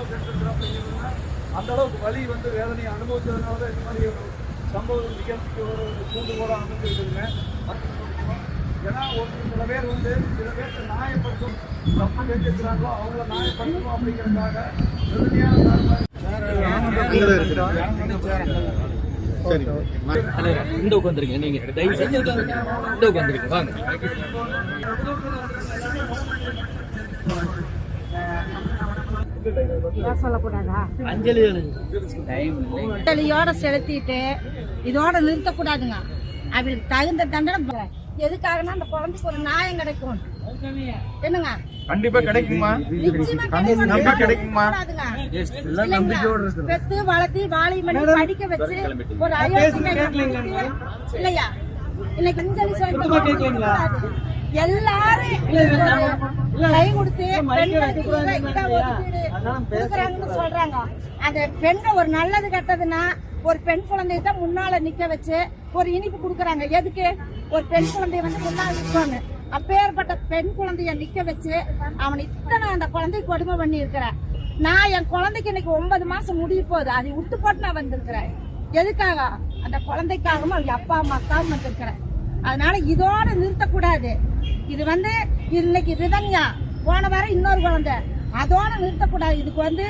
அளவுக்கு எடுத்துருக்குறோம் அப்படிங்கிறதுனா அந்த அளவுக்கு வலி வந்து வேதனையை அனுபவிச்சதுனால தான் இந்த மாதிரி ஒரு சம்பவம் நிகழ்ச்சிக்கு ஒரு தூண்டுகோலாக அமைஞ்சிருக்குதுங்க. ஏன்னா ஒரு சில பேர் வந்து சில பேருக்கு நியாயப்படுத்தும் தப்பு கேட்டுக்கிறாங்களோ அவங்கள நியாயப்படுத்தணும் அப்படிங்கிறதுக்காக எளிமையான இந்த உட்காந்துருங்க நீங்க தயவு செஞ்சு இந்த உட்காந்துருங்க வாங்க. சொல்லக்கூடாதா அஞ்சலியோட செலுத்திட்டு இதோட நிறுத்தக்கூடாதுங்க. அவளுக்கு தகுந்த தண்டனை எதுக்காகனா அந்த குழந்தைக்கு ஒரு நியாயம் கிடைக்கும். என்னங்க? கண்டிப்பா கிடைக்குமா? கிடைக்கும். பெத்து வளர்த்தி வாழை பண்ணி படிக்க வச்சு ஒரு அயோக்கிய இல்லையா? இன்னைக்கு அஞ்சலி சொல்லிட்டு எல்லாரும் கை கொடுத்து பெண்களுக்கு சொல்றாங்க. அந்த பெண்ணை ஒரு நல்லது கெட்டதுன்னா ஒரு பெண் குழந்தைய தான் முன்னால நிக்க வச்சு ஒரு இனிப்பு கொடுக்குறாங்க. எதுக்கு? ஒரு பெண் குழந்தைய வந்து முன்னால நிற்கணும் அப்பேற்பட்ட பெண் குழந்தைய நிக்க வச்சு அவன் இத்தனை அந்த குழந்தை கொடுமை பண்ணி இருக்கிறான் நான் என் குழந்தைக்கு இன்னைக்கு ஒன்பது மாசம் முடிய போகுது. அதை விட்டு போட்டு நான் வந்திருக்கிறேன். எதுக்காக? அந்த குழந்தைக்காகவும் அவங்க அப்பா அம்மாக்காகவும் வந்திருக்கிறேன். அதனால இதோட நிறுத்தக்கூடாது. இது வந்து இன்னைக்கு ரிதன்யா. போன வாரம் இன்னொரு குழந்தை. அதோட நிறுத்தக்கூடாது. இதுக்கு வந்து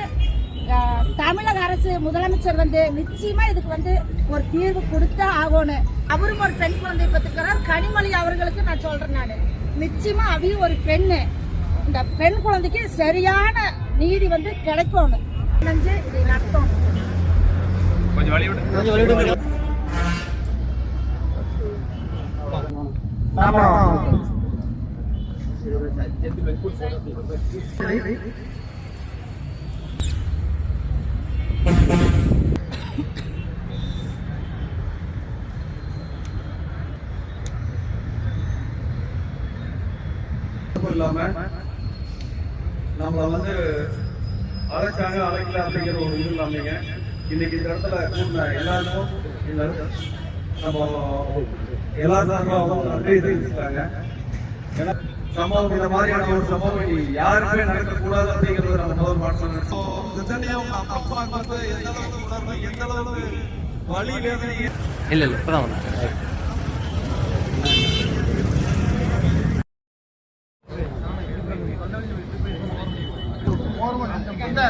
தமிழக அரசு முதலமைச்சர் வந்து நிச்சயமா இதுக்கு வந்து ஒரு தீர்வு கொடுத்தா ஆகணும். அவரும் ஒரு பெண் குழந்தை பத்துக்கிறார் கனிமொழி அவர்களுக்கு நான் சொல்றேன் நான். நிச்சயமா அவையும் ஒரு பெண்ணு. இந்த பெண் குழந்தைக்கு சரியான நீதி வந்து கிடைக்கணும். நினைஞ்சு இதை நடத்தணும். கொஞ்சம் வழி விடு கொஞ்சம் விளையாடுங்க மட்டும் இல்லாம நம்மள வந்து அழைச்சாங்க அழைக்கல அப்படிங்கிற ஒரு இது இல்லாமங்க இன்னைக்கு இந்த இடத்துல கூட்டின எல்லாருக்கும் இந்த நம்ம எல்லா சார்பாகவும் நன்றி தெரிவிச்சுட்டாங்க. சம்பவம் இந்த மாதிரியான ஒரு சம்பவம் யாருக்குமே நடக்கக்கூடாது அப்படிங்கிறது நம்ம முதல் வேதனை இல்ல இல்ல இப்பதான் வந்தேன் இந்த